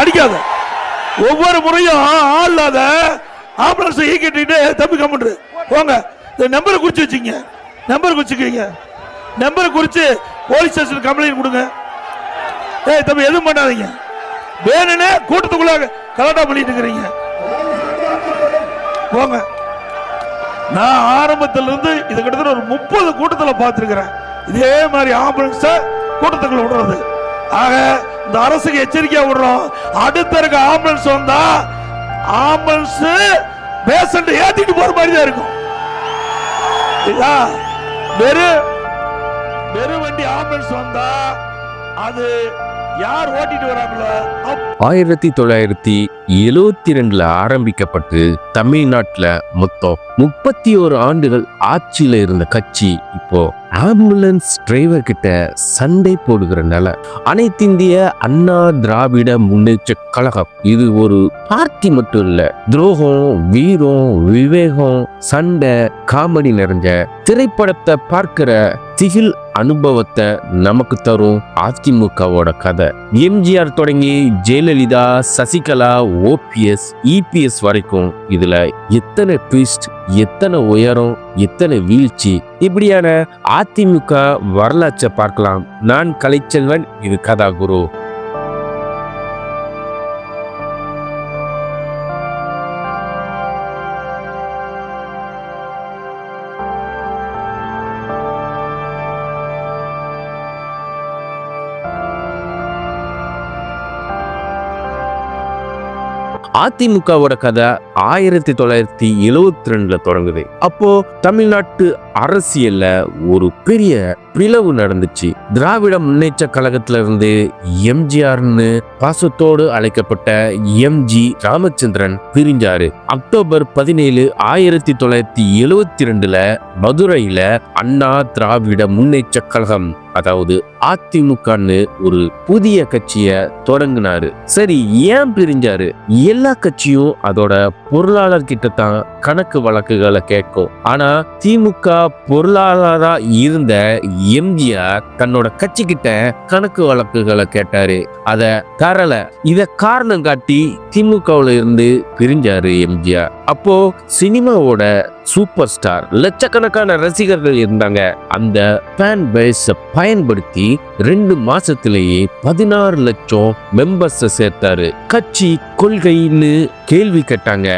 அடிக்காத. ஒவ்வொரு முறையும் ஆள் இல்லாத ஆம்புலன்ஸ் ஈக்கிட்டு கட்டிட்டு தம்பி கம்முன்று போங்க. இந்த நம்பரை குறிச்சு வச்சுங்க நம்பர் குறிச்சுக்கிறீங்க. நம்பரை குறிச்சு போலீஸ் ஸ்டேஷன் கம்ப்ளைண்ட் கொடுங்க. ஏய் தம்பி எதுவும் பண்ணாதீங்க. வேணும்னே கூட்டத்துக்குள்ள கலாட்டா பண்ணிட்டு இருக்கிறீங்க. போங்க. நான் ஆரம்பத்தில் இருந்து இது கிட்டத்தட்ட ஒரு முப்பது கூட்டத்தில் பார்த்துருக்குறேன். இதே மாதிரி ஆம்புலன்ஸை கூட்டத்துக்குள்ள விடுறது. ஆக இந்த அரசுக்கு எச்சரிக்கையா விடுறோம். அடுத்த இருக்க ஆம்புலன்ஸ் வந்தா ஆம்புலன்ஸ் பேஷண்ட் ஏத்திட்டு போற மாதிரி தான் இருக்கும். இதா, வெறும் வெறும் வண்டி ஆம்புலன்ஸ் வந்தா அது யார் ஓட்டிட்டு வராங்களோ ஆயிரத்தி தொள்ளாயிரத்தி எழுவத்தி ரெண்டுல ஆரம்பிக்கப்பட்டு தமிழ்நாட்டில் மொத்தம் முப்பத்தி ஒரு ஆண்டுகள் ஆட்சியில் இருந்த கட்சி இப்போ ஆம்புலன்ஸ் டிரைவர் கிட்ட சண்டை போடுகிற அனைத்திந்திய அண்ணா திராவிட முன்னேற்ற கழகம் இது ஒரு பார்ட்டி மட்டும் இல்ல துரோகம் வீரம் விவேகம் சண்டை காமெடி நிறைஞ்ச திரைப்படத்தை பார்க்கிற திகில் அனுபவத்தை நமக்கு தரும் அதிமுகவோட கதை. எம்ஜிஆர் தொடங்கி ஜெயலலிதா சசிகலா ஓபிஎஸ் இபிஎஸ் வரைக்கும் இதுல எத்தனை ட்விஸ்ட் எத்தனை உயரம் எத்தனை வீழ்ச்சி இப்படியான அதிமுக வரலாற்றை பார்க்கலாம். நான் கலைச்செல்வன் இது கதா குரு அதிமுகவோட கதை ஆயிரத்தி தொள்ளாயிரத்தி எழுவத்தி ரெண்டுல தொடங்குது. அப்போ தமிழ்நாட்டு அரசியல்ல ஒரு பெரிய பிளவு நடந்துச்சு. திராவிட முன்னேற்ற கழகத்துல இருந்து எம்ஜிஆர்னு பாசத்தோடு அழைக்கப்பட்ட எம்ஜி ராமச்சந்திரன் பிரிஞ்சாரு. அக்டோபர் பதினேழு ஆயிரத்தி தொள்ளாயிரத்தி எழுவத்தி ரெண்டுல மதுரையில அண்ணா திராவிட முன்னேற்ற கழகம் அதாவது அதிமுகன்னு ஒரு புதிய கட்சிய தொடங்கினாரு. சரி ஏன் பிரிஞ்சாரு? எல்லா கட்சியும் அதோட பொருளாளர் கிட்ட தான் கணக்கு வழக்குகளை கேட்கும். ஆனா திமுக பொருளாளரா இருந்த எம்ஜிஆர் தன்னோட கட்சி கிட்ட கணக்கு வழக்குகளை கேட்டாரு. அத தரல. இத காரணம் காட்டி திமுகவுல இருந்து பிரிஞ்சாரு எம்ஜிஆர். அப்போ சினிமாவோட சூப்பர் ஸ்டார் லட்சக்கணக்கான ரசிகர்கள் இருந்தாங்க. அந்த ஃபேன் பேஸ பயன்படுத்தி ரெண்டு மாசத்திலேயே பதினாறு லட்சம் மெம்பர்ஸ் சேர்த்தாரு. கட்சி கொள்கைன்னு கேள்வி கேட்டாங்க.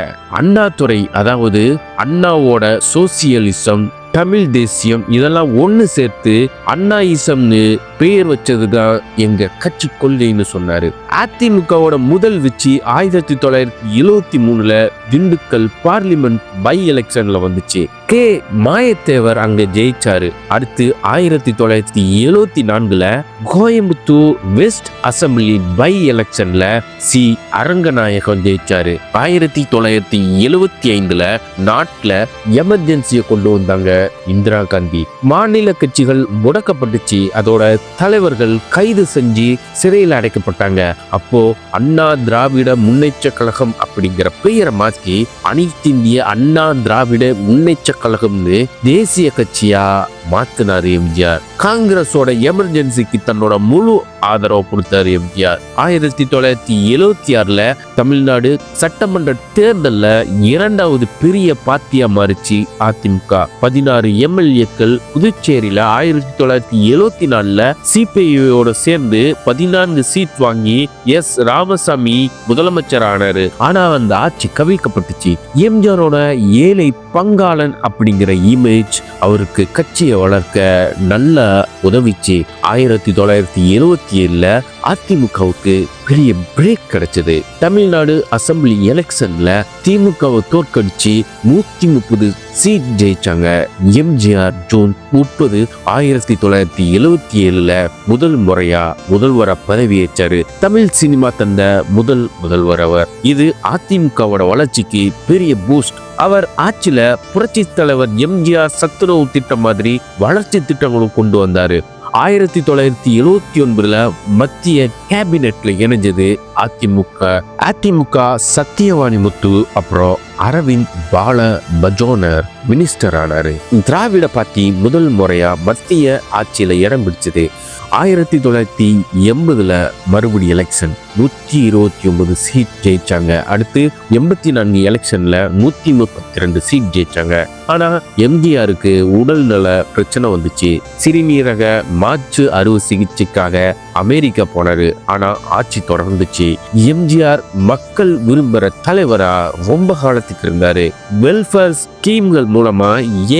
அண்ணாதுரை அதாவது அண்ணாவோட சோசியலிசம் தமிழ் தேசியம் இதெல்லாம் ஒன்று சேர்த்து அண்ணாயிசம்னு பெயர் வச்சதுதான் எங்க கட்சி கொள்கைன்னு சொன்னாரு. அதிமுகவோட முதல் வெற்றி ஆயிரத்தி தொள்ளாயிரத்தி எழுவத்தி மூணுல திண்டுக்கல் பார்லிமெண்ட் பை எலெக்ஷன்ல வந்துச்சு. கே. மாயத்தேவர் அங்க ஜெயிச்சாரு. அடுத்து ஆயிரத்தி தொள்ளாயிரத்தி எழுவத்தி நான்குல கோயம்புத்தூர் வெஸ்ட் அசம்பிளி பை எலெக்ஷன்ல சி. அரங்கநாயகம் ஜெயிச்சாரு. ஆயிரத்தி தொள்ளாயிரத்தி எழுவத்தி ஐந்துல நாட்டுல எமர்ஜென்சியை கொண்டு வந்தாங்க. இந்திரா காந்தி. மாநில கட்சிகள் முடக்கப்பட்டுச்சு. அதோட தலைவர்கள் கைது செஞ்சு சிறையில் அடைக்கப்பட்டாங்க. அப்போ அண்ணா திராவிட முன்னேற்ற கழகம் அப்படிங்கிற பெயரை மாற்றி அனைத்திந்திய அண்ணா திராவிட முன்னேற்ற கழகம்னு தேசிய கட்சியா மாத்தினார் எம்ஜிஆர். காங்கிரஸோட எமர்ஜென்சிக்கு தன்னோட முழு ஆதரவு கொடுத்தாரு எம்ஜிஆர். ஆயிரத்தி தொள்ளாயிரத்தி எழுவத்தி ஆறுல தமிழ்நாடு சட்டமன்ற தேர்தல்ல இரண்டாவது பெரிய பார்ட்டியா மாறிச்சு அதிமுக. பதினாறு எம்எல்ஏக்கள் புதுச்சேரியில ஆயிரத்தி தொள்ளாயிரத்தி எழுவத்தி நாலுல சிபிஐயோட சேர்ந்து பதினான்கு சீட் வாங்கி எஸ் ராமசாமி முதலமைச்சர் ஆனாரு ஆனா அந்த ஆட்சி கவிழ்க்கப்பட்டுச்சு. எம்ஜிஆரோட ஏழை பங்காளன் அப்படிங்கிற இமேஜ் அவருக்கு கட்சியை வளர்க்க நல்ல உதவிச்சு ஆயிரத்தி தொள்ளாயிரத்தி எழுவத்தி ஏழில் அதிமுகவுக்கு பெரிய பிரேக் கிடைச்சது. தமிழ்நாடு அசம்பிளி எலெக்ஷன்ல திமுகவை தோற்கடிச்சு நூத்தி முப்பது சீட் ஜெயிச்சாங்க. எம்ஜிஆர் ஜூன் முப்பது ஆயிரத்தி தொள்ளாயிரத்தி எழுவத்தி ஏழுல முதல் முறையா முதல்வர பதவியேற்றாரு. தமிழ் சினிமா தந்த முதல் முதல்வர் அவர். இது அதிமுகவோட வளர்ச்சிக்கு பெரிய பூஸ்ட் அவர் ஆட்சியில புரட்சி தலைவர் எம்ஜிஆர் சத்துணவு திட்டம் மாதிரி வளர்ச்சி திட்டங்களும் கொண்டு வந்தாரு. ஆயிரத்தி தொள்ளாயிரத்தி எழுவத்தி ஒன்பதில் மத்திய கேபினெட்டில் இணைஞ்சது. அதிமுக அதிமுக சத்தியவாணி முத்து அப்புறம் அரவிந்த் பால பஜோனர் மினிஸ்டர் ஆனாரு. திராவிட பார்ட்டி முதல் முறையா மத்திய ஆட்சியில இடம் பிடிச்சது. ஆயிரத்தி தொள்ளாயிரத்தி எண்பதுல மறுபடி எலெக்ஷன் நூத்தி இருபத்தி ஒன்பது சீட் ஜெயிச்சாங்க. அடுத்து எண்பத்தி நான்கு எலெக்ஷன்ல நூத்தி முப்பத்தி ரெண்டு சீட் ஜெயிச்சாங்க. ஆனா எம்ஜிஆருக்கு உடல் நல பிரச்சனை வந்துச்சு. சிறுநீரக மாற்று அறுவை சிகிச்சைக்காக அமெரிக்கா போனாரு. ஆனா ஆட்சி தொடர்ந்துச்சு. எம்ஜிஆர் மக்கள் விரும்புற தலைவரா ரொம்ப காலத்துக்கு இருந்தாரு. வெல்ஃபேர் ஸ்கீம்கள் மூலமா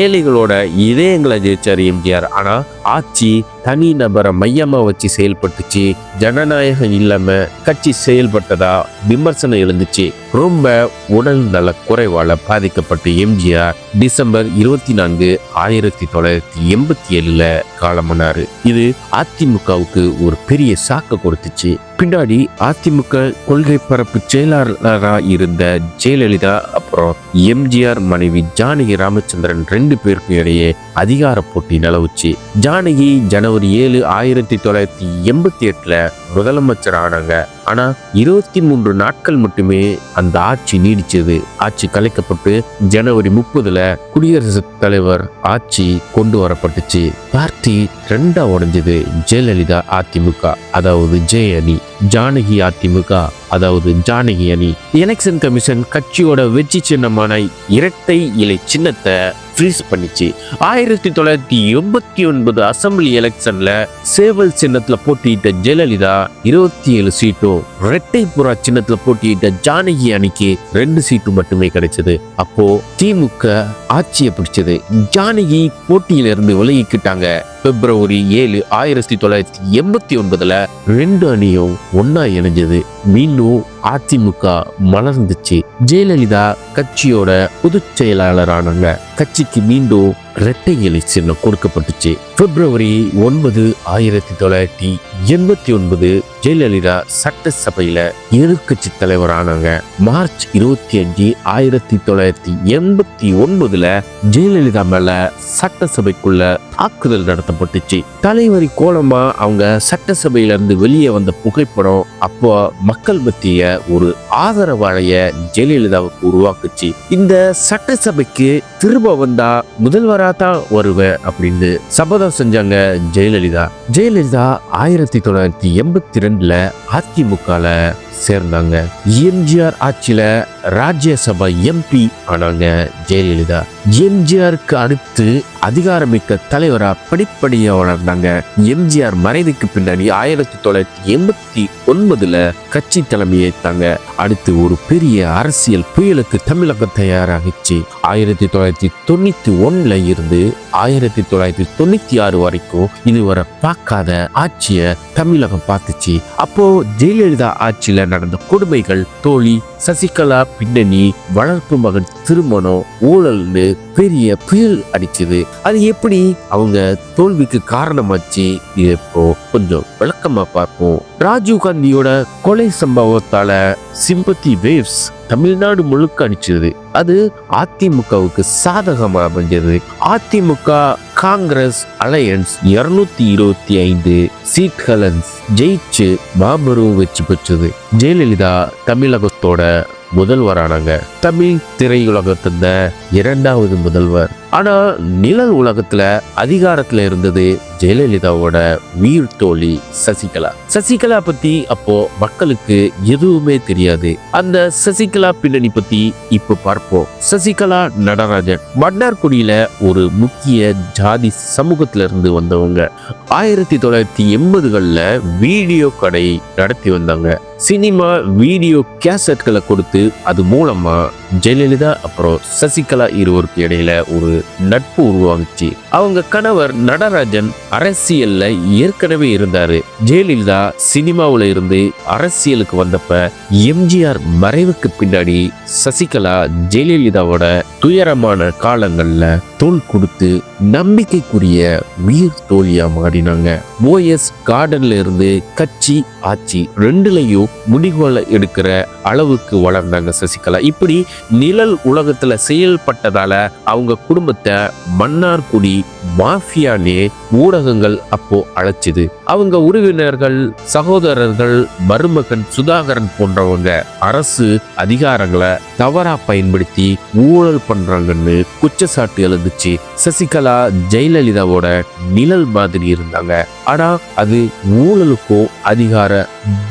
ஏழைகளோட இதயங்களை ஜெயிச்சாரு எம்ஜிஆர். ஆனா ஆட்சி தனி நபரை மையமாக வச்சு செயல்பட்டுச்சு. ஜனநாயகம் இல்லாமல் கட்சி செயல்பட்டதா விமர்சனம் எழுந்துச்சு. ரொம்ப உடல் நல குறைவால் பாதிக்கப்பட்ட எம்ஜிஆர் டிசம்பர் இருபத்தி நான்கு ஆயிரத்தி தொள்ளாயிரத்தி எண்பத்தி ஏழில் காலமானார். இது அதிமுகவுக்கு ஒரு பெரிய சாக்கை கொடுத்துச்சு. பின்னாடி அதிமுக கொள்கை பரப்பு செயலாளராக இருந்த ஜெயலலிதா அப்புறம் எம்ஜிஆர் மனைவி ஜானகி ராமச்சந்திரன் ரெண்டு பேருக்கும் இடையே அதிகார போட்டி நிலவுச்சு. ஜானகி ஜனவரி ஏழு ஆயிரத்தி தொள்ளாயிரத்தி எண்பத்தி எட்டுல முதலமைச்சர் ஆனாங்க. ஆனா இருபத்தி மூன்று நாட்கள் மட்டுமே அந்த ஆட்சி நீடிச்சது. ஆட்சி கலைக்கப்பட்டு ஜனவரி முப்பதுல குடியரசுத் தலைவர் ஆட்சி கொண்டு வரப்பட்டுச்சு. பார்ட்டி ரெண்டா உடஞ்சது ஜெயலலிதா அதிமுக அதாவது ஜெய அணி ஜானகி அதிமுக அதாவது ஜானகி அணி. எலெக்ஷன் கமிஷன் கட்சியோட வெற்றி சின்னமான இரட்டை இலை சின்னத்தை ஃப்ரீஸ் பண்ணிச்சு. ஆயிரத்தி தொள்ளாயிரத்தி எண்பத்தி ஒன்பது அசம்பிளி எலெக்ஷன்ல சேவல் சின்னத்துல போட்டியிட்ட ஜெயலலிதா இருபத்தி ஏழு சீட்டும் ரெட்டை புறா சின்னத்துல போட்டியிட்ட ஜானகி அணிக்கு ரெண்டு சீட்டு மட்டுமே கிடைச்சது. அப்போ திமுக ஆட்சியை பிடிச்சது. ஜானகி போட்டியிலிருந்து விலகிக்கிட்டாங்க. பிப்ரவரி ஏழு ஆயிரத்தி தொள்ளாயிரத்தி எண்பத்தி ஒன்பதுல ரெண்டு அணியும் ஒன்னா இணைஞ்சது. மீண்டும் அதிமுக மலர்ந்துச்சு. ஜெயலலிதா கட்சியோட பொதுச் செயலாளரானாங்க. கட்சிக்கு மீண்டும் இரட்டை இலை சின்னம் கொடுக்கப்பட்டுச்சு. பிப்ரவரி ஒன்பது ஆயிரத்தி தொள்ளாயிரத்தி எண்பத்தி ஒன்பது ஜெயலலிதா சட்டசபையில எதிர்கட்சி தலைவரானாங்க. மார்ச் இருபத்தி அஞ்சு ஆயிரத்தி தொள்ளாயிரத்தி எண்பத்தி ஒன்பதுல ஜெயலலிதா மேல சட்டசபைக்குள்ள தாக்குதல் நடத்தப்பட்டுச்சு. தலைவரி கோலமா அவங்க சட்டசபையில இருந்து வெளியே வந்த புகைப்படம் அப்போ மக்கள் மத்திய ஒரு ஆதரவாளைய ஜெயலலிதாவுக்கு உருவாக்குச்சு. இந்த சட்டசபைக்கு திரும்ப வந்தா முதல்வரா தான் வருவேன் அப்படின்னு சபதம் செஞ்சாங்க ஜெயலலிதா. ஜெயலலிதா ஆயிரத்தி தொள்ளாயிரத்தி எண்பத்தி ரெண்டுல அதிமுகல சேர்ந்தாங்க. எம்ஜிஆர் ஆட்சியில ராஜ்யசபா எம்பி ஆனாங்க ஜெயலலிதா. எம்ஜிஆருக்கு அடுத்து அதிகாரமிக்க தலைவரா படிப்படியா வளர்ந்தாங்க. எம்ஜிஆர் மறைவுக்கு பின்னாடி ஆயிரத்தி தொள்ளாயிரத்தி எண்பத்தி ஒன்பதுல கட்சி தலைமையேத்தாங்க. அடுத்து ஒரு பெரிய அரசியல் புயலுக்கு தமிழகம் தயாராகிச்சு. ஆயிரத்தி தொள்ளாயிரத்தி தொண்ணூத்தி ஒன்னுல இருந்து ஆயிரத்தி தொள்ளாயிரத்தி தொண்ணூத்தி ஆறு வரைக்கும் இதுவரை பார்க்காத ஆட்சிய தமிழகம் பார்த்துச்சு. அப்போ ஜெயலலிதா ஆட்சியில நடந்த கொடுமைகள் தோழி சசிகலா பின்னணி வளர்ப்பு மகன் திருமணம் ஊழல்னு பெரிய புயல் அடிச்சது. அது எப்படி அவங்க தோல்விக்கு காரணமாச்சு? இது இப்போ கொஞ்சம் விளக்கமா பார்ப்போம். ராஜீவ் காந்தியோட கொலை சம்பவத்தால சிம்பத்தி வேவ்ஸ் தமிழ்நாடு முழுக்க அடிச்சது அது அதிமுகவுக்கு சாதகமா அமைஞ்சது. அதிமுக காங்கிரஸ் அலையன்ஸ் இருநூத்தி இருபத்தி ஐந்து சீட்களன்ஸ் ஜெயிச்சு மாபெரும் வெற்றி பெற்றது. ஜெயலலிதா தமிழகத்தோட முதல்வரானாங்க. தமிழ் திரையுலகத்தின் இரண்டாவது முதல்வர். ஆனா நிழல் உலகத்துல அதிகாரத்துல இருந்தது ஜெயலலிதாவோட வீர் தோழி சசிகலா. சசிகலா பத்தி அப்போ மக்களுக்கு எதுவுமே தெரியாது. அந்த சசிகலா பின்னணி பத்தி இப்ப பார்ப்போம். சசிகலா நடராஜன். மன்னார்குடியில ஒரு முக்கிய ஜாதி சமூகத்துல இருந்து வந்தவங்க. ஆயிரத்தி தொள்ளாயிரத்தி எண்பதுகள்ல வீடியோ கடை நடத்தி வந்தாங்க. சினிமா வீடியோ கேசட்களை கொடுத்து அது மூலமா ஜெயலலிதா அப்புறம் சசிகலா இருவருக்கு இடையில ஒரு நட்பு உருவாகுச்சு. அவங்க கணவர் நடராஜன் அரசியல்ல ஏற்கனவே இருந்தாரு. ஜெயலலிதா சினிமாவுல இருந்து அரசியலுக்கு வந்தப்ப எம்ஜிஆர் மறைவுக்கு பின்னாடி சசிகலா ஜெயலலிதாவோட துயரமான காலங்கள்ல தோல் கொடுத்து நம்பிக்கைக்குரிய உயிர் தோழியா மாறினாங்க. ஓஎஸ் கார்டன்ல இருந்து கட்சி ஆட்சி ரெண்டுலையும் முடிவுகளை எடுக்கிற அளவுக்கு வளர்ந்தாங்க சசிகலா. இப்படி நிழல் உலகத்துல செயல்பட்டதால அவங்க குடும்பத்தை மன்னார்குடி மாஃபியானே ஊடகங்கள் அப்போ அழைச்சிது. அவங்க உறவினர்கள் சகோதரர்கள் மருமகன் சுதாகரன் போன்றவங்க அரசு அதிகாரங்களை தவறா பயன்படுத்தி ஊழல் பண்றாங்கன்னு குற்றச்சாட்டு எழுந்துச்சு. சசிகலா ஜெயலலிதாவோட நிழல் மாதிரி இருந்தாங்க. ஆனா அது ஊழலுக்கோ அதிகார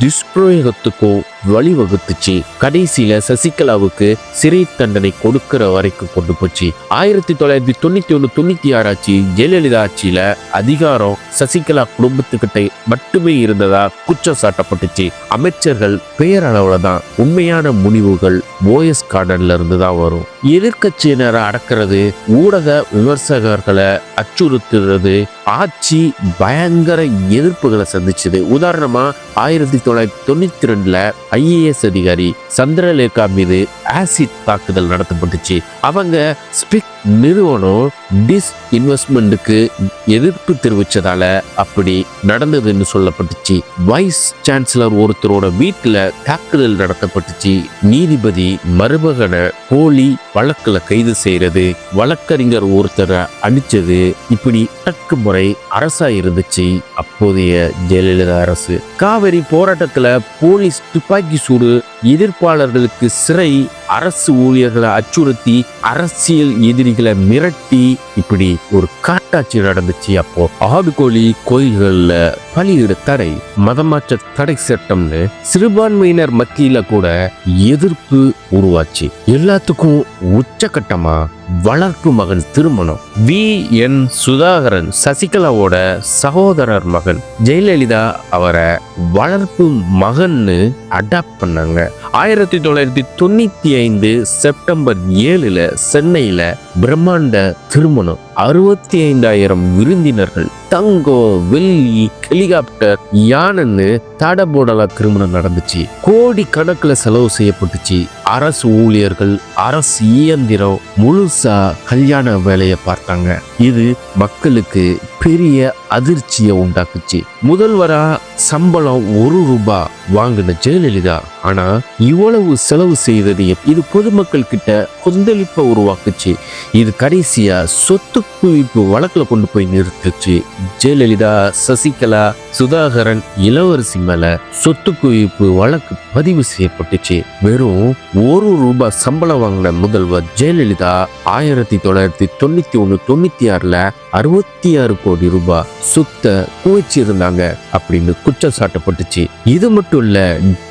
துஷ்பிரயோகத்துக்கோ வழிவகுத்துச்சு. கடைசியில சசிகலாவுக்கு சிறை தண்டனை கொடுக்கிற வரைக்கும் கொண்டு போச்சு. ஆயிரத்தி தொள்ளாயிரத்தி தொண்ணூத்தி ஒண்ணு தொண்ணூத்தி ஆறு ஆட்சி ஜெயலலிதா ஆட்சியில அதிகாரம் சசிகலா குடும்பத்துக்கிட்ட மட்டுமே இருந்ததா குற்றம் சாட்டப்பட்டுச்சு. அமைச்சர்கள் பெயரளவுல தான் உண்மையான முடிவுகள் ஓஎஸ் கார்டன்ல இருந்து தான் வரும். எதிர்கட்சியினரை அடக்கிறது ஊடக விமர்சகர்களை அச்சுறுத்துறது ஆட்சி பயங்கர எதிர்ப்புகளை சந்திச்சது. உதாரணமா ஆயிரத்தி ஆயிரத்தி தொள்ளாயிரத்தி தொண்ணூத்தி ரெண்டுல ஐஏஎஸ் அதிகாரி சந்திரலேகா மீது ஆசிட் தாக்குதல் நடத்தப்பட்டுச்சு. அவங்க ஸ்பிக் நிறுவனம் டிஸ் இன்வெஸ்ட்மெண்ட்டுக்கு எதிர்ப்பு தெரிவித்ததால் அப்படி நடந்ததுன்னு சொல்லப்பட்டுச்சு. வைஸ் சான்சலர் ஒருத்தரோட வீட்டில் தாக்குதல் நடத்தப்பட்டுச்சு. நீதிபதி மருமகனை போலி வழக்கில் கைது செய்கிறது வழக்கறிஞர் ஒருத்தரை அடித்தது இப்படி அடக்குமுறை அரசாக இருந்துச்சு அப்போதைய ஜெயலலிதா அரசு. காவிரி போராட்டத்தில் போலீஸ் துப்பாக்கி சூடு எதிர்ப்பாளர்களுக்கு சிறை அரசு ஊழியர்களை அச்சுறுத்தி அரசியல் எதிரிகளை மிரட்டி இப்படி ஒரு காட்டாட்சி நடந்துச்சு. அப்போ ஆடுகோழி கோயில்கள்ல பலியிட தடை மதமாற்ற தடை சட்டம்னு சிறுபான்மையினர் மத்தியில கூட எதிர்ப்பு உருவாச்சு. எல்லாத்துக்கும் உச்சகட்டமா வளர்ப்பு மகன் திருமணம். வி. என். சுதாகரன் சசிகலாவோட சகோதரர் மகன். ஜெயலலிதா அவரை வளர்ப்பு மகன்னு அடாப்ட் பண்ணாங்க. ஆயிரத்தி தொள்ளாயிரத்தி தொண்ணூத்தி ஐந்து செப்டம்பர் ஏழுல சென்னையில பிரம்மாண்ட திருமணம். அறுபத்தி ஐந்தாயிரம் விருந்தினர்கள் தங்கம் வெள்ளி ஹெலிகாப்டர் யானைன்னு தடபோடலா திருமணம் நடந்துச்சு. கோடி கணக்குல செலவு செய்யப்பட்டுச்சு. அரசு ஊழியர்கள் அரசு இயந்திரம் முழுசா கல்யாண வேலையை பார்த்தாங்க. இது மக்களுக்கு பெரிய அதிர்ச்சியை உண்டாக்குச்சு. முதல்வரா சம்பளம் ஒரு ரூபாய் வாங்கின ஜெயலலிதா. ஆனா இவ்வளவு செலவு செய்தது இது பொதுமக்கள் கிட்ட கொந்தளிப்பை உருவாக்குச்சு. இது கடைசியா சொத்து குவிப்பு வழக்கில் கொண்டு போய் நிறுத்துச்சு. ஜெயலலிதா சசிகலா சுதாகரன் இளவரசி மேல சொத்து குவிப்பு வழக்கு பதிவு செய்யப்பட்டுச்சு. வெறும் ஒரு ரூபாய் சம்பளம் வாங்கின முதல்வர் ஜெயலலிதா ஆயிரத்தி தொள்ளாயிரத்தி தொண்ணூத்தி ஒன்று தொண்ணூத்தி ஆறுல அறுபத்தி ஆறு கோடி ரூபாய் சுத்த குவிச்சிருந்தாங்க அப்படின்னு குற்றம் சாட்டப்பட்டுச்சு இது மட்டும் இல்ல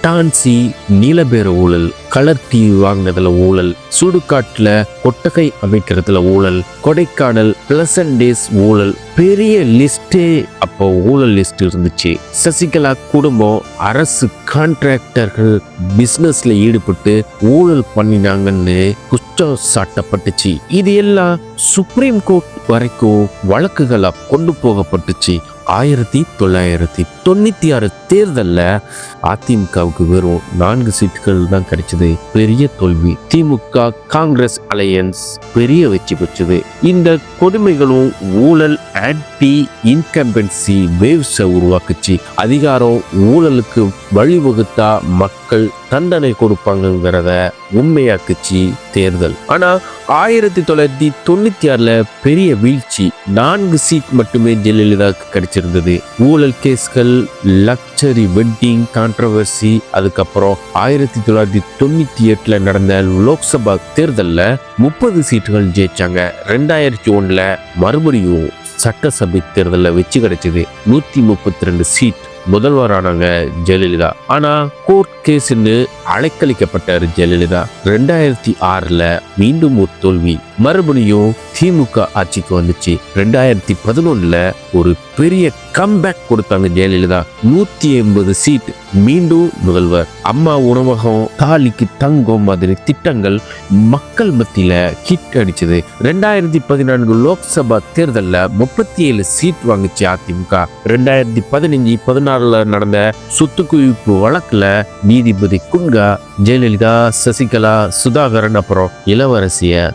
டான்சி நீலபேர ஊழல் கலர் டிவி வாங்கினதுல ஊழல் சுடுகாட்டுல கொட்டகை அமைக்கிறதுல ஊழல் கொடைக்கானல் பிளசன் டேஸ் ஊழல் பெரிய லிஸ்டே அப்போ ஊழல் லிஸ்ட் இருந்துச்சு. சசிகலா குடும்பம் அரசு கான்ட்ராக்டர்கள் பிசினஸ்ல ஈடுபட்டு ஊழல் பண்ணினாங்கன்னு குற்றம் சாட்டப்பட்டுச்சு. இது எல்லாம் சுப்ரீம் கோர்ட் வரைக்கும் வழக்குகளா கொண்டு போகப்பட்டுச்சு ஆயிரத்தி தொள்ளாயிரத்தி தொண்ணூற்றி ஆறு தேர்தலில் அதிமுகவுக்கு வெறும் நான்கு சீட்டுகள் தான் கிடைச்சது. பெரிய தோல்வி. திமுக காங்கிரஸ் அலையன்ஸ் பெரிய வெற்றி பெற்றது. இந்த கொடுமைகளும் ஊழல் ஆன்டி இன்கம்பன்சி வேவ்ஸை உருவாக்குச்சு. அதிகாரம் ஊழலுக்கு வழிவகுத்தா மக்கள் தண்டனை கொடுப்பாங்கிறத உண்மையாக்குச்சு தேர்தல். ஆனா ஆயிரத்தி தொள்ளாயிரத்தி தொண்ணூத்தி ஆறுல பெரிய வீழ்ச்சி. நான்கு சீட் மட்டுமே ஜெயலலிதாவுக்கு வச்சிருந்தது ஊழல் கேஸ்கள் லக்ஸரி வெட்டிங் கான்ட்ரவர்சி அதுக்கப்புறம் ஆயிரத்தி தொள்ளாயிரத்தி தொண்ணூத்தி எட்டுல நடந்த லோக்சபா தேர்தலில் முப்பது சீட்டுகள் ஜெயிச்சாங்க. ரெண்டாயிரத்தி ஒன்றில் மறுபடியும் சட்டசபை தேர்தலில் வெற்றி கிடைச்சது. நூத்தி முப்பத்தி ரெண்டு சீட் முதல்வரானாங்க ஜெயலலிதா. ஆனா கோர்ட் கேஸ்ன்னு அழைக்கழிக்கப்பட்டார் ஜெயலலிதா. ரெண்டாயிரத்தி ஆறுல மீண்டும் ஒரு தோல்வி. மறுபடியும் திமுக ஆட்சிக்கு வந்துச்சு. ரெண்டாயிரத்தி பதினொன்னுல ஒரு பெரிய கம்பேக் கொடுத்தாங்க ஜெயலலிதா. நூத்தி எண்பது சீட் மீண்டும் முதல்வர். அம்மா உணவகம் தாலிக்கு தங்கம் மாதிரி திட்டங்கள் மக்கள் மத்தியில ஹிட் அடிச்சது. ரெண்டாயிரத்தி பதினான்கு லோக்சபா தேர்தலில் முப்பத்தி ஏழு சீட் வாங்குச்சு அதிமுக. ரெண்டாயிரத்தி பதினஞ்சு பதினாறுல நடந்த சொத்து குவிப்பு வழக்குல நீதிபதி குன்கா ஜெயலலிதா சசிகலா சுதாகரன் அப்புறம் இளவரசிய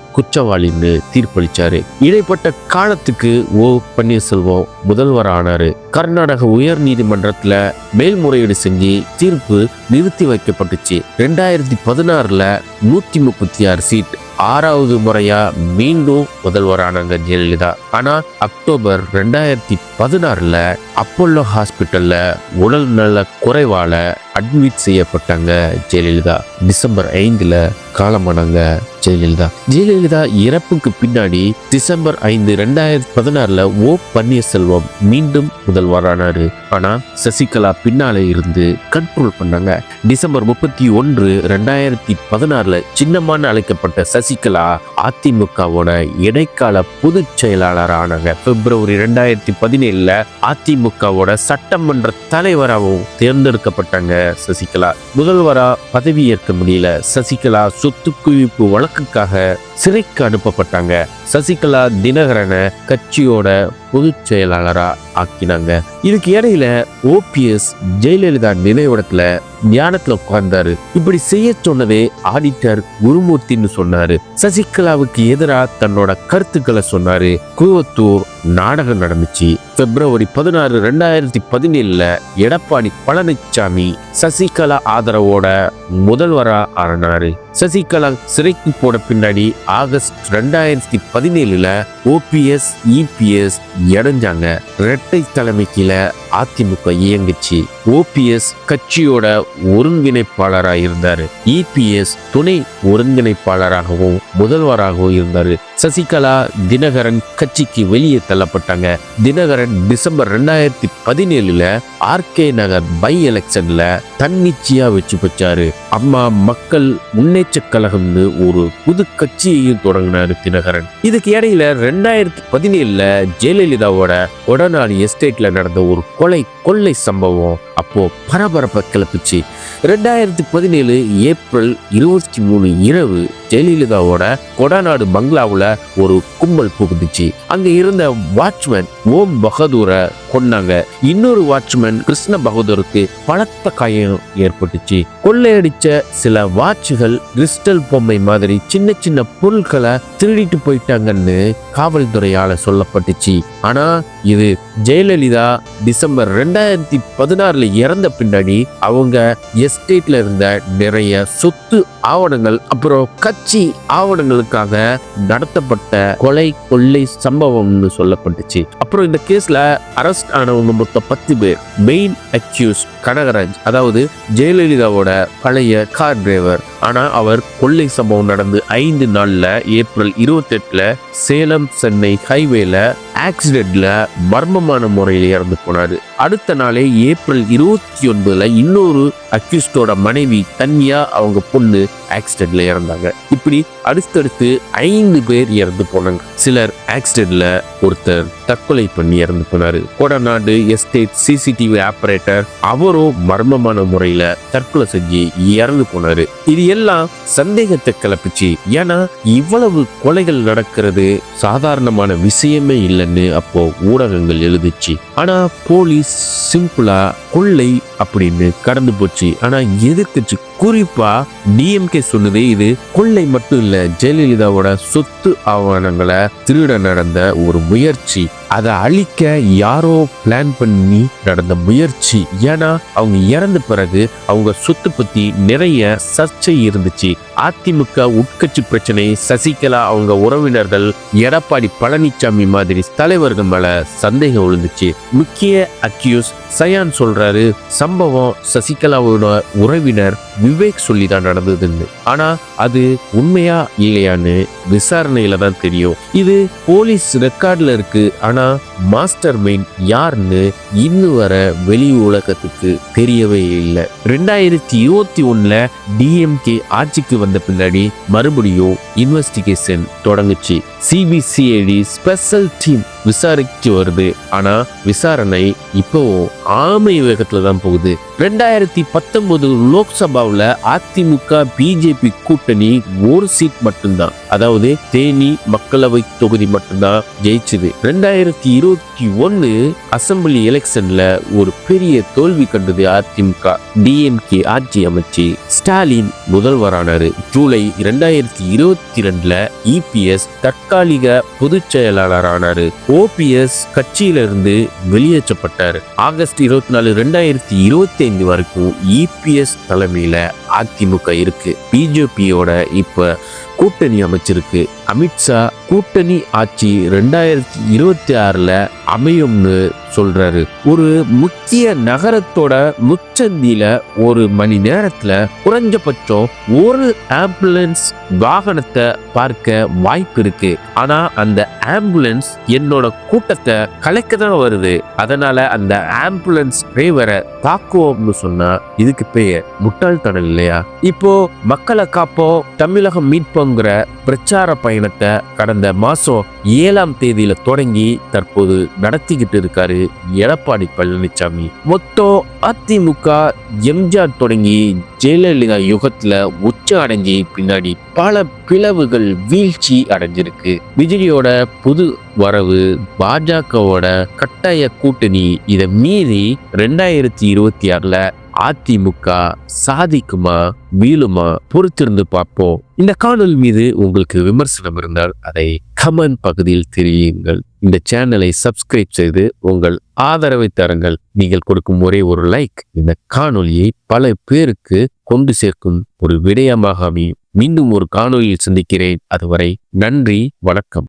குற்றவாளின்னு தீர்ப்பளிச்சாரு. இடைப்பட்ட காலத்துக்கு ஓ பன்னீர்செல்வம் முதல்வர் ஆனாரு கர்நாடக உயர் நீதிமன்றத்துல மேல்முறையீடு செஞ்சு தீர்ப்பு நிறுத்தி வைக்கப்பட்டுச்சு. ரெண்டாயிரத்தி பதினாறுல நூத்தி முப்பத்தி ஆறு சீட் ஆறாவது முறையா மீண்டும் முதல்வரானாங்க ஜெயலலிதா. ஆனா அக்டோபர் ரெண்டாயிரத்தி பதினாறுல அப்போலோ ஹாஸ்பிட்டல்ல உடல் நல குறைவால அட்மிட் செய்யப்பட்டாங்க ஜெயலலிதா. டிசம்பர் ஐந்துல காலமானாங்க ஜெயலலிதா. ஜெயலலிதா இறப்புக்கு பின்னாடி டிசம்பர் ஐந்து ரெண்டாயிரத்தி பதினாறுல ஓ பன்னீர்செல்வம் மீண்டும் முதல்வரானாரு. ஆனா சசிகலா பின்னாலே இருந்து கண்ட்ரோல் பண்ணாங்க. டிசம்பர் முப்பத்தி ஒன்று ரெண்டாயிரத்தி பதினாறுல சின்னமான அழைக்கப்பட்ட சசிகலா அதிமுகவோட இடைக்கால பொதுச் செயலாளர் ஆனாங்க பிப்ரவரி ரெண்டாயிரத்தி பதினேழுல அதிமுகவோட சட்டமன்ற தலைவராகவும் தேர்ந்தெடுக்கப்பட்டாங்க. சசிகலா. முதல்வரா பதவியேற்க முடியல. சசிகலா சொத்து குவிப்பு வழக்குக்காக சிறைக்கு அனுப்பப்பட்டாங்க. சசிகலா தினகரனை கட்சியோட பொதுச் செயலாளரா ஆக்கினாங்க. இதுக்கு இடையில ஓபிஎஸ் ஜெயலலிதா நினைவிடத்துல தியானத்துல உட்கார்ந்தாரு. இப்படி செய்ய சொன்னதே ஆடிட்டர் குருமூர்த்தின்னு சொன்னாரு. சசிகலாவுக்கு எதிராக தன்னோட கருத்துக்களை சொன்னாரு. கூவத்தூர் நாடகம் நடந்துச்சு. பிப்ரவரி பதினாறு ரெண்டாயிரத்தி பதினேழுல எடப்பாடி பழனிசாமி சசிகலா ஆதரவோட முதல்வரா ஆனாரு. சசிகலா சிறைக்கு போன பின்னாடி ஆகஸ்ட் ரெண்டாயிரத்தி பதினேழுல ஓபிஎஸ் இபிஎஸ் இணைஞ்சாங்க ரெட்டை தலைமை கீழே அதிமுக இயங்குச்சு. ஓபிஎஸ் கட்சியோட ஒருங்கிணைப்பாளராக இருந்தாரு. இபிஎஸ் துணை ஒருங்கிணைப்பாளராகவும் முதல்வராகவும் இருந்தாரு. சசிகலா தினகரன் கட்சிக்கு வெளியே தள்ளப்பட்டாங்க. தினகரன் டிசம்பர் ரெண்டாயிரத்தி பதினேழுல ஆர்கே நகர் பை எலெக்ஷன்ல தன்னிச்சையா வெற்றி பெற்றாரு. அம்மா மக்கள் முன்னேற்ற கழகம்னு ஒரு புது கட்சியையும் தொடங்கினாரு தினகரன். இதுக்கு இடையில ரெண்டாயிரத்தி பதினேழுல ஜெயலலிதாவோட கொடநாடு எஸ்டேட்ல நடந்த ஒரு கொலை கொள்ளை சம்பவம். அப்போ பரபரப்பை கிளப்பிச்சு ரெண்டாயிரத்தி பதினேழு ஏப்ரல் இருபத்தி மூணு இரவு ஜெயலலிதாவோட கொடநாடு பங்களாவுல ஒரு கும்பல் புகுந்துச்சு. அங்க இருந்த வாட்ச்மேன் ஓம் பகதூரை கொன்னாங்க. இன்னொரு வாட்ச்மேன் கிருஷ்ண பகதூருக்கு பலத்த காயம் ஏற்பட்டுச்சு. கொள்ளையடிச்ச சில வாட்சுகள் கிறிஸ்டல் பொம்மை மாதிரி சின்ன சின்ன பொருட்களை திருடிட்டு போயிட்டாங்கன்னு காவல்துறையால சொல்லப்பட்டுச்சு. ஆனா இது ஜெயலலிதா டிசம்பர் ரெண்டாயிரத்தி பதினாறுல இறந்த பின்னாடி அவங்க எஸ்டேட்ல இருந்த நிறைய சொத்து ஆவணங்கள் அப்புறம் கட்சி ஆவணங்களுக்காக நடத்தப்பட்ட கொலை கொள்ளை சம்பவம்னு சொல்லப்பட்டுச்சு. அப்புறம் இந்த கேஸ்ல அரெஸ்ட் ஆனவங்க மொத்தம் பத்து பேர். மெயின் அக்யூஸ் கனகராஜ் அதாவது ஜெயலலிதாவோட பழைய கார் டிரைவர் ஆனா அவர் கொள்ளை சம்பவம் நடந்து ஐந்து நாள்ல ஏப்ரல் இருபத்தெட்டுல சேலம் சென்னை ஹைவேல ஆக்சிடென்ட்ல மர்மமான முறையில் இறந்து போனாரு. அடுத்த நாளே ஏப்ரல் இருபத்தி ஒன்பதுல இன்னொரு அக்யூஸ்டோட மனைவி தன்யா அவங்க பொண்ணு ஆக்சிடென்ட்ல இறந்தாங்க. இப்படி அடுத்தடுத்து ஐந்து பேர் இறந்து போனாங்க. சிலர் ஆக்சிடென்ட்ல ஒருத்தர் தற்கொலை பண்ணி இறந்து போனாரு. கொடநாடு எஸ்டேட் சிசிடிவி ஆபரேட்டர் அவரும் மர்மமான முறையில தற்கொலை செஞ்சு இறந்து போனாரு. இது எல்லாம் சந்தேகத்தை கிளப்பிச்சு ஏன்னா இவ்வளவு கொலைகள் நடக்கிறது சாதாரணமான விஷயமே இல்லைன்னு அப்போ ஊடகங்கள் எழுதுச்சு. ஆனா போலீஸ் சிம்பிளா கொள்ளை அப்படின்னு கடந்து போச்சு. ஆனா எதிர்கட்சி குறிப்பா டிஎம்கே சொன்னது இது கொள்ளை மட்டும் இல்ல ஜெயலலிதாவோட சொத்து ஆவணங்களை திருட நடந்த ஒரு முயற்சி. அதை அழிக்க யாரோ பிளான் பண்ணி நடந்த முயற்சி. ஏன்னா அவங்க இறந்த பிறகு அவங்க சொத்து பத்தி நிறைய சர்ச்சை இருந்துச்சு. அதிமுக உட்கட்சி பிரச்சனை சசிகலா அவங்க உறவினர்கள் எடப்பாடி பழனிசாமி மாதிரி தலைவர்கள் மேல சந்தேகம் விழுந்துச்சு. முக்கிய அக்யூஸ் சயான் சொல்றாரு சம்பவம் சசிகலாவோட உறவினர் விவேக் சொல்லி தான் நடந்ததுன்னு ஆனா அது உண்மையா இல்லையான்னு விசாரணையில தான் தெரியும். இது போலீஸ் ரெக்கார்ட்ல இருக்கு. ஆனா மாஸ்டர் மைண்ட் யாருன்னு இன்னும் வர வெளி உலகத்துக்கு தெரியவே இல்லை. ரெண்டாயிரத்தி இருபத்தி ஒண்ணுல டிஎம்கே ஆட்சிக்கு வந்த பின்னாடி மறுபடியும் இன்வெஸ்டிகேஷன் தொடங்குச்சு. சிபிசிஐடி ஸ்பெஷல் டீம் விசாரிச்சு வருது. ஆனா விசாரணை இப்பவும் ஆமை வேகத்துல தான் போகுது. ரெண்டாயிரத்தி பத்தொன்பது லோக்சபாவுல அதிமுக பிஜேபி கூட்டணி ஒரு சீட் மட்டும்தான். அதாவது தேனி மக்களவை தொகுதி மட்டும்தான் ஜெயிச்சது. ரெண்டாயிரத்தி இருபத்தி ஒன்னு அசம்பிளி எலெக்ஷன்ல ஒரு பெரிய தோல்வி கண்டது அதிமுக. டிஎம்கே ஆட்சி அமைச்சு ஸ்டாலின் முதல்வரானாரு. ஜூலை ரெண்டாயிரத்தி இருபத்தி ரெண்டுல இபிஎஸ் தற்காலிக பொதுச் செயலாளரானாரு. ஓபிஎஸ் கட்சியிலிருந்து வெளியேற்றப்பட்டார். ஆகஸ்ட் இருபத்தி நாலு ரெண்டாயிரத்தி இருபத்தி ஐந்து வரைக்கும் இபிஎஸ் தலைமையில அதிமுக இருக்கு. பிஜேபியோட இப்ப கூட்டணி அமைச்சிருக்கு. அமித்ஷா கூட்டணி ஆட்சி ரெண்டாயிரத்தி இருபத்தி ஆறுல அமையும்னு சொல்றாரு. ஒரு முக்கிய நகரத்தோட முச்சந்தியில ஒரு மணி நேரத்துல குறைஞ்சபட்சம் ஒரு ஆம்புலன்ஸ் வாகனத்தை பார்க்க வாய்ப்பு இருக்கு. ஆனா அந்த ஆம்புலன்ஸ் என்னோட கூட்டத்தை கலைக்க தான் வருது. அதனால அந்த ஆம்புலன்ஸ் டிரைவரை தாக்குவோம்னு சொன்னா இதுக்கு பெயர் முட்டாள்தனம் இல்லையா? இப்போ மக்களை காப்போம் தமிழகம் மீட்போங்கிற பிரச்சார பயணத்தை கடந்த மாசம் ஏழாம் தேதியில தொடங்கி தற்போது நடத்திக்கிட்டு இருக்காரு எடப்பாடி பழனிசாமி. மொத்தம் அதிமுக எம்ஜிஆர் தொடங்கி ஜெயலலிதா யுகத்துல உச்ச அடைஞ்சி பின்னாடி பல பிளவுகள் வீழ்ச்சி அடைஞ்சிருக்கு. விஜயோட புது வரவு பாஜகவோட கட்டாய கூட்டணி இதை மீறி ரெண்டாயிரத்தி இருபத்தி ஆறுல அதிமுக சாதிக்குமா மீளுமா பொறுத்திருந்து பார்ப்போம். இந்த காணொலி மீது உங்களுக்கு விமர்சனம் இருந்தால் அதை கமெண்ட் பகுதியில் தெரியுங்கள் இந்த சேனலை சப்ஸ்கிரைப் செய்து உங்கள் ஆதரவை தருங்கள். நீங்கள் கொடுக்கும் ஒரே ஒரு லைக் இந்த காணொலியை பல பேருக்கு கொண்டு சேர்க்கும் ஒரு விடயமாக அமையும். மீண்டும் ஒரு காணொலியில் சந்திக்கிறேன். அதுவரை நன்றி வணக்கம்.